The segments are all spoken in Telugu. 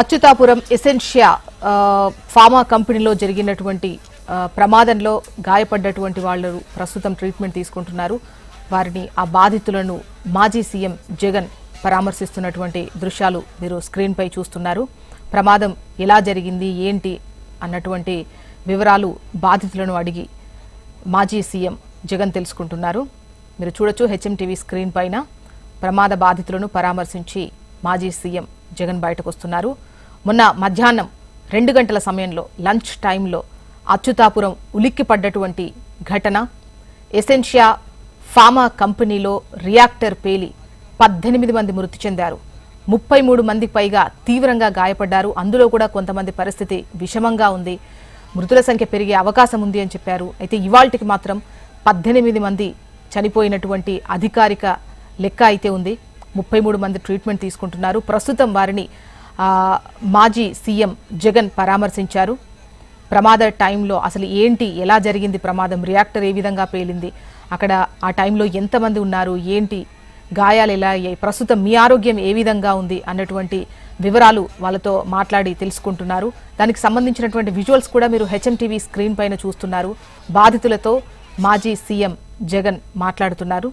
అచ్యుతాపురం ఎసెన్షియా ఫార్మా కంపెనీలో జరిగినటువంటి ప్రమాదంలో గాయపడ్డటువంటి వాళ్ళు ప్రస్తుతం ట్రీట్మెంట్ తీసుకుంటున్నారు. వారిని ఆ బాధితులను మాజీ సీఎం జగన్ పరామర్శిస్తున్నటువంటి దృశ్యాలు మీరు స్క్రీన్పై చూస్తున్నారు. ప్రమాదం ఎలా జరిగింది ఏంటి అన్నటువంటి వివరాలు బాధితులను అడిగి మాజీ సీఎం జగన్ తెలుసుకుంటున్నారు. మీరు చూడొచ్చు హెచ్ఎంటీవీ స్క్రీన్ పైన ప్రమాద బాధితులను పరామర్శించి మాజీ సీఎం జగన్ బయటకు వస్తున్నారు మొన్న మధ్యాహ్నం రెండు గంటల సమయంలో లంచ్ టైంలో అచ్యుతాపురం ఉలిక్కి పడ్డటువంటి ఘటన. ఎసెన్షియా ఫామా కంపెనీలో రియాక్టర్ పేలి పద్దెనిమిది మంది మృతి చెందారు. ముప్పై మూడు మందికి పైగా తీవ్రంగా గాయపడ్డారు. అందులో కూడా కొంతమంది పరిస్థితి విషమంగా ఉంది. మృతుల సంఖ్య పెరిగే అవకాశం ఉంది అని చెప్పారు. అయితే ఇవాళకి మాత్రం పద్దెనిమిది మంది చనిపోయినటువంటి అధికారిక లెక్క అయితే ఉంది. ముప్పై మూడు మంది ట్రీట్మెంట్ తీసుకుంటున్నారు. ప్రస్తుతం వారిని మాజీ సీఎం జగన్ పరామర్శించారు. ప్రమాద టైంలో అసలు ఏంటి ఎలా జరిగింది ప్రమాదం రియాక్టర్ ఏ విధంగా పేలింది అక్కడ ఆ టైంలో ఎంతమంది ఉన్నారు ఏంటి గాయాలు ఎలా అయ్యాయి ప్రస్తుతం మీ ఆరోగ్యం ఏ విధంగా ఉంది అన్నటువంటి వివరాలు వాళ్ళతో మాట్లాడి తెలుసుకుంటున్నారు. దానికి సంబంధించినటువంటి విజువల్స్ కూడా మీరు హెచ్ఎం టీవీ స్క్రీన్ పైన చూస్తున్నారు. బాధితులతో మాజీ సీఎం జగన్ మాట్లాడుతున్నారు.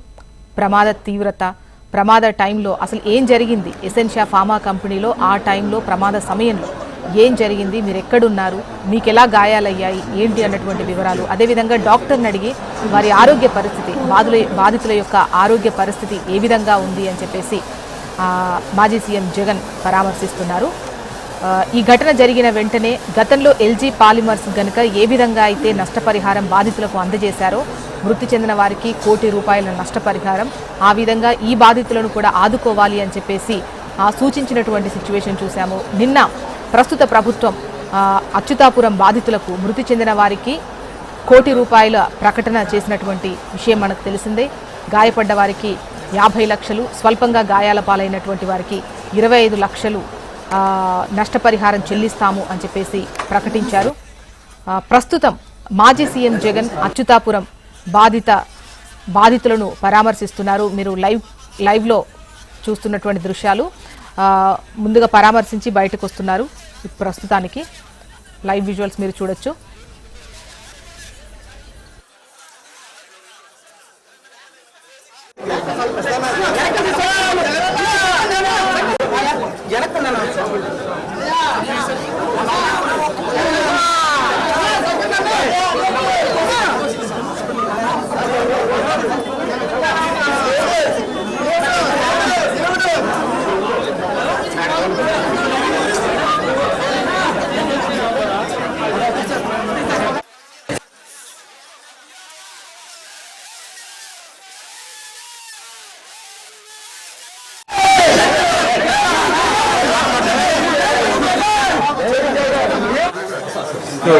ప్రమాద తీవ్రత ప్రమాద టైంలో అసలు ఏం జరిగింది? ఎసెన్షియా ఫార్మా కంపెనీలో ఆ టైంలో ప్రమాద సమయంలో ఏం జరిగింది? మీరు ఎక్కడున్నారు మీకు ఎలా గాయాలయ్యాయి? ఏంటి అన్నటువంటి వివరాలు. అదేవిధంగా డాక్టర్ని అడిగి వారి ఆరోగ్య పరిస్థితి బాధుల బాధితుల యొక్క ఆరోగ్య పరిస్థితి ఏ విధంగా ఉంది అని చెప్పేసి మాజీ సీఎం జగన్ పరామర్శిస్తున్నారు. ఈ ఘటన జరిగిన వెంటనే గతంలో ఎల్జీ పాలిమర్స్ గనుక ఏ విధంగా అయితే నష్టపరిహారం బాధితులకు అందజేశారో మృతి చెందిన వారికి కోటి రూపాయల నష్టపరిహారం. ఆ విధంగా ఈ బాధితులను కూడా ఆదుకోవాలి అని చెప్పేసి సూచించినటువంటి సిచ్యువేషన్ చూశాము. నిన్న ప్రస్తుత ప్రభుత్వం అచ్యుతాపురం బాధితులకు మృతి చెందిన వారికి కోటి రూపాయల ప్రకటన చేసినటువంటి విషయం మనకు తెలిసిందే. గాయపడ్డ వారికి యాభై లక్షలు స్వల్పంగా గాయాల పాలైనటువంటి వారికి ఇరవై ఐదు లక్షలు నష్టపరిహారం చెల్లిస్తాము అని చెప్పేసి ప్రకటించారు. ప్రస్తుతం మాజీ సీఎం జగన్ అచ్యుతాపురం బాధిత బాధితులను పరామర్శిస్తున్నారు. మీరు లైవ్ లైవ్లో చూస్తున్నటువంటి దృశ్యాలు ముందుగా పరామర్శించి బయటకు వస్తున్నారు. ప్రస్తుతానికి లైవ్ విజువల్స్ మీరు చూడొచ్చు. No,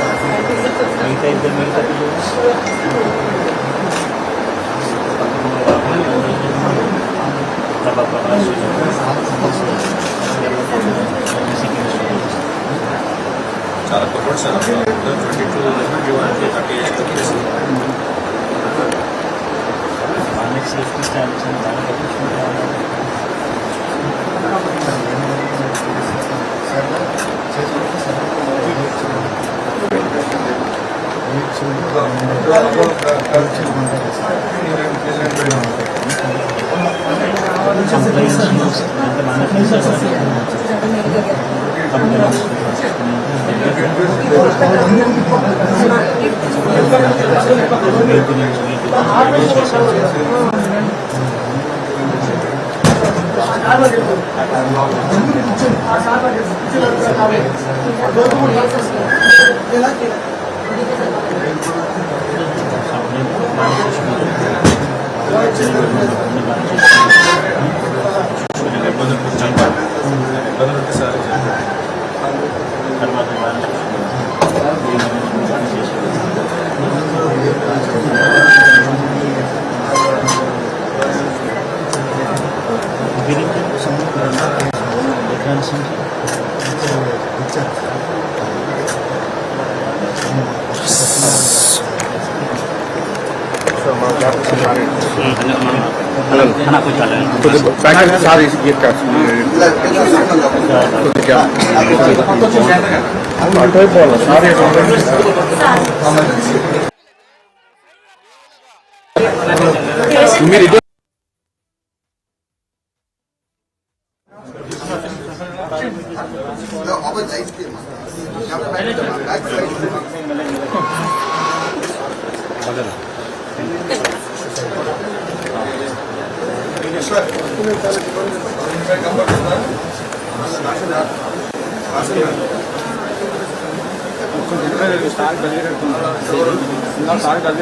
మిగతా ఇద్దరు మిగతా పిల్లలు ప్రభా ప్రకాష్ చాలా కొత్త sir twenty two thirty eight stands ఆ సార్ 그림도 정말 그런 것 같아요. 그런 심정. 진짜, ಚಲನ್ ಪ್ಯಾಕೆಟ್ ಸಾರಿ మీరు अब जाइए కొద్దిగా ప్లీజ్ కొద్దిగా ప్రసాదన్న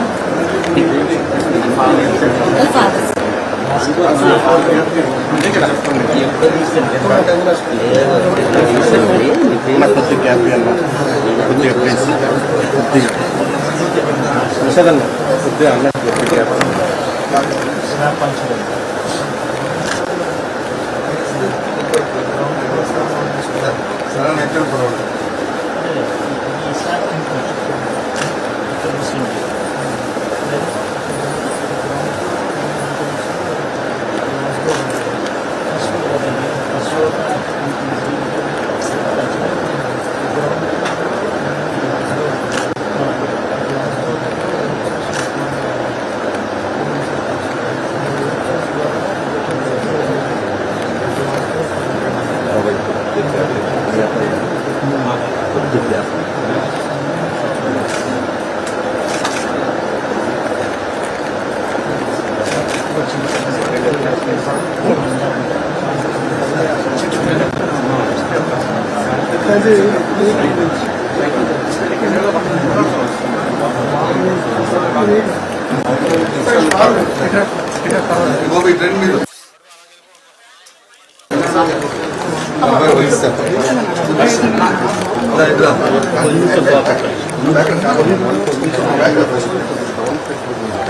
Masuk Selamat menikmati. వహిస్తారు ఇట్లా జరిగింది త్రీ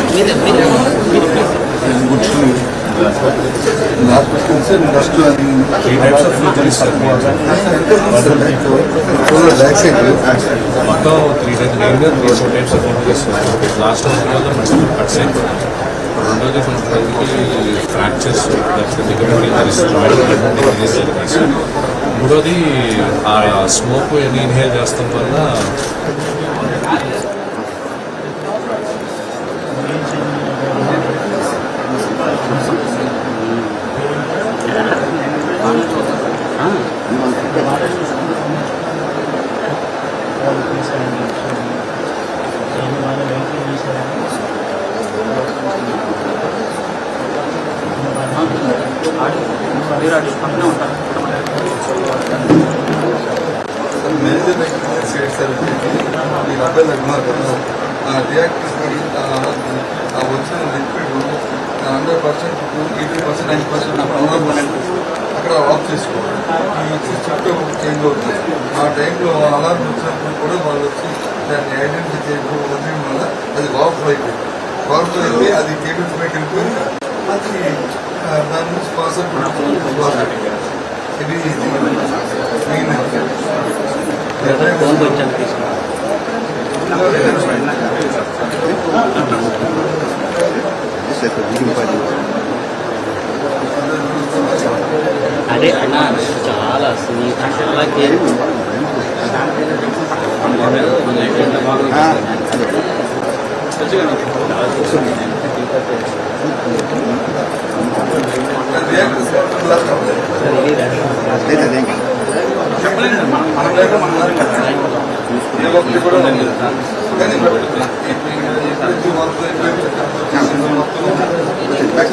ఆఫ్ ఫ్యూచర్ ఇస్తారు మొత్తం త్రీ టైప్స్ మెయిన్గా three four types of future ఇస్తారు లాస్ట్ వల్ల మంచి కట్స్ అయిపోతుంది రెండోది కొంతమందికి ఫ్రాక్చర్స్ మూడోది ఆ స్మోక్ ఎన్ని ఇన్హేల్ చేస్తాం వల్ల మేనేజర్ దగ్గర సైడ్ సార్ మీరు అబ్బాయి ఉన్నారు కదా. ఆ రియాక్టర్స్ ఆ వచ్చిన liquid hundred percent eighty percent nine percent అక్కడ ఆఫ్ చేసుకోవాలి. ఈ వచ్చి చుట్టూ చేంజ్ అవుతుంది. ఆ టైంలో అలారం వచ్చినప్పుడు కూడా వాళ్ళు వచ్చి దాన్ని ఐడెంటిఫై చేయకపోవడం వల్ల అది వాఫ్ అయిపోయింది. వాఫ్ అయిపోయి అది కేబుల్స్ పైకి వెళ్ళిపోయి అది దాని నుంచి పాస్ ఇది మెయిన్ అదే అన్న చాలా అసలు ఈ కష్టలకి చెప్పలేము మనం లేక మన ఏ ఒక్కటి కూడా. కానీ ఎప్పుడైతే మొత్తం